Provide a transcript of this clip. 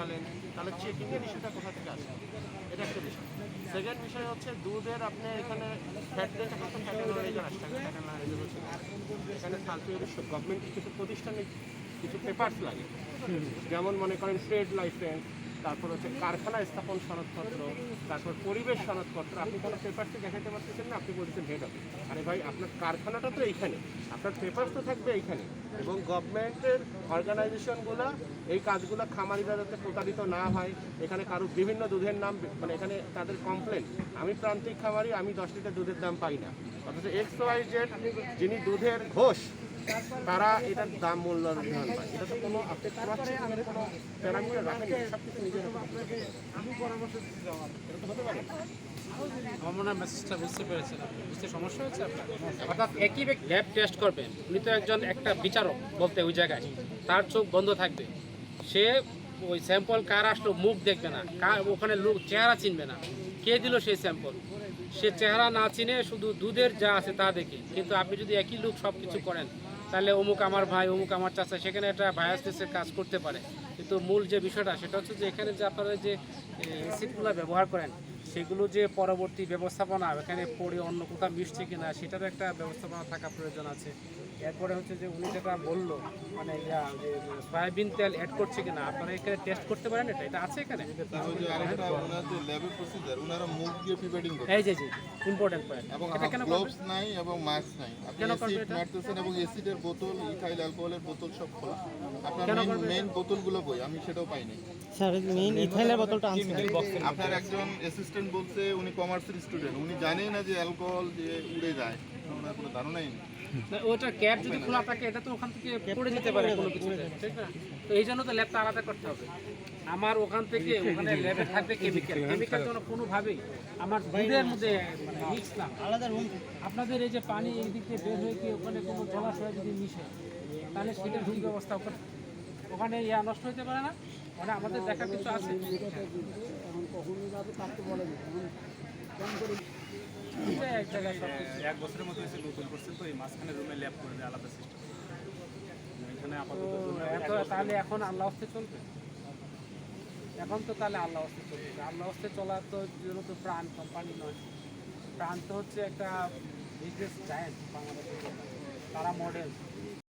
পাঠালেন তাহলে চেকিংয়ের ইস্যুটা কোথা থেকে আসবে এটা একটা বিষয়। সেকেন্ড বিষয় হচ্ছে, দুধের আপনি এখানে এখন সালফিউর গভর্নমেন্ট কিছু প্রতিষ্ঠানে কিছু পেপার্স লাগে। যেমন মনে করেন ট্রেড লাইসেন্স তারপর হচ্ছে কারখানা স্থাপন সনদপত্র, তারপর পরিবেশ সনদপত্র। আপনি কোনো পেপারসে দেখাতে পারতেছেন না, আপনি বলছেন হেড অফিস আরে ভাই, আপনার কারখানাটা তো এইখানে। আপনার পেপারস তো থাকবে এইখানে। এবং গভর্নমেন্টের অর্গানাইজেশনগুলো এই কাজগুলো খামারিরা যাতে প্রতারিত না হয়। এখানে কারও বিভিন্ন দুধের নাম মানে এখানে তাদের কমপ্লেন আমি প্রান্তিক খামারি, আমি দশ লিটার দুধের দাম পাই না। অথচ এক্স ওয়াই জেড যিনি দুধের ঘোষ তারা এটার দাম মূল্য নির্ধারণ করে। এটা তো কোনো আপনি কোনো প্যারামিটার রাখেন। সব কিছু নিজের হাতে। এটা তো হতে পারে। আমার মনে হয় মেসেজটা বুঝতে পেরেছিলাম বুঝতে সমস্যা হচ্ছে আপনার? অর্থাৎ একই ল্যাব টেস্ট করবে। উনি তো একজন একটা বিচারক বলতে ওই জায়গায়। তার চোখ বন্ধ থাকবে। সে ওই স্যাম্পল কার আসলো মুখ দেখবে না। কার ওখানে লোক চেহারা চিনবে না। কে দিল সেই স্যাম্পল সে চেহারা না চিনে শুধু দুধের যা আছে তা দেখে। কিন্তু আপনি যদি একই লোক সব কিছু করেন তাহলে অমুক আমার ভাই, অমুক আমার চাচা, সেখানে একটা বায়াসনেসের কাজ করতে পারে। কিন্তু মূল যে বিষয়টা, সেটা হচ্ছে যে এখানে যে আপনারা যে সিটগুলো ব্যবহার করেন, সেগুলো যে পরবর্তী ব্যবস্থাপনা, এখানে পড়ে অন্য কোথাও মিশছে কিনা, সেটারও একটা ব্যবস্থাপনা থাকা প্রয়োজন আছে। এরপরে হচ্ছে যে উনি যেটা বলল মানে ইয়া, যে সয়াবিন তেল অ্যাড করছে কিনা আপনারা এখানে টেস্ট করতে পারেন এটা? এটা আছে এখানে? এই যে জি ইম্পর্টেন্ট পয়েন্ট এবং এটা কেন গ্লোভস নাই এবং মাস্ক নাই। কেন মারতেছেন এবং অ্যাসিডের বোতল ইথাইল অ্যালকোহলের বোতল সব খোলা। আপনার মেইন? বোতলগুলো কই আমি সেটাও পাইনি স্যার মেইন ইথাইলের বোতলটা আনছেন আপনার একজন অ্যাসিস্ট্যান্ট বলছে উনি কমার্সের স্টুডেন্ট উনি জানেই না যে অ্যালকোহল যে উড়ে যায় ওনার কোনো ধারণাই নেই। ওটা ক্যাপ যদি খোলা থাকে এটা তো ওখান থেকে পড়ে যেতে পারে কোনো কিছু ঠিক না? তো এই জন্য তো ল্যাবটা আলাদা করতে হবে। আমার ওখান থেকে ওখানে ল্যাবে থাকবে কেমিক্যাল কেমিক্যাল যেন কোনোভাবেই আমার দুধের মধ্যে মানে মিক্স না আলাদা রুম আপনাদের এই যে পানি এই দিক বের হয়ে গিয়ে ওখানে কোনো জলাশয় যদি মিশে তাহলে সেটার কি ব্যবস্থা ওখানে? ওখানে ইয়া নষ্ট হতে পারে না? মানে আমাদের দেখা কিছু আছে? এটা এক জায়গায় সব কিছু। তাহলে এখন আল্লাহ হস্তে চলবে এখন তো তাহলে আল্লাহ হস্তে চলবে আল্লাহ হস্তে চলা তো জন্য তো প্রাণ কোম্পানি নয় প্রাণ তো হচ্ছে একটা বিজনেস জায়েন্ট বাংলাদেশের তারা মডেল